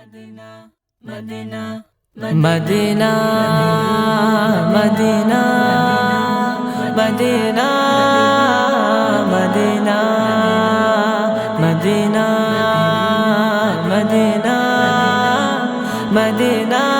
Medina Medina Medina Medina Medina Medina Medina Medina আমার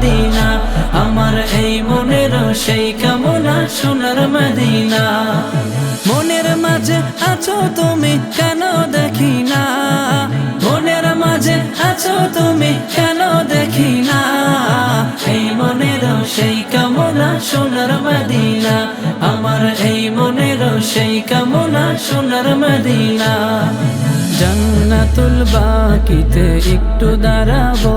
Medina. আমার এই মনের সেই কামনা সোনার মদিনা। মনের মাঝে আছো তুমি কেন দেখি না মনের মাঝে আছো তুমি কেন দেখি না এই মনের সেই কামনা সোনার মদিনা। আমার এই মনের সেই কামনা সোনার মদিনা। জান্নাতুল বাকিতে একটু দাঁড়াবো।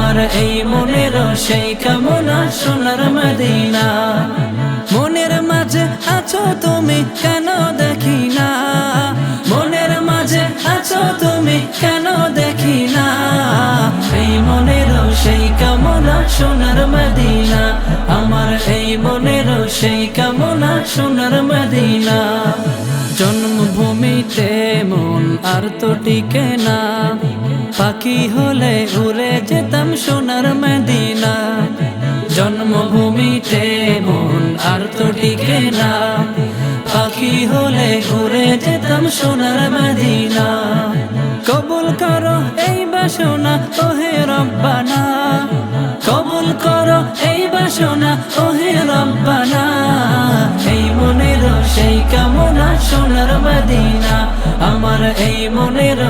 আমার এই মনের সেই কামনা সোনার মদিনা। মনের মাঝে আছো তুমি কেন দেখি না মনের মাঝে আছো তুমি কেন দেখি না এই মনের সেই কামনা সোনার মদিনা। আমার এই মনের সেই কামনা সোনার মদিনা। জন্মভূমিতে মন আর তো টিকে না। পাখি হলে উড়ে যেতাম সোনার মদিনা। জন্মভূমিতে মন আর তো টিকে না। পাখি হলে ঘুরে যেতাম সোনার মদিনা। কবুল করো এই বাসনা, ওহে রব্বানা। কবুল করো এই বাসনা, ওহে রব্বানা।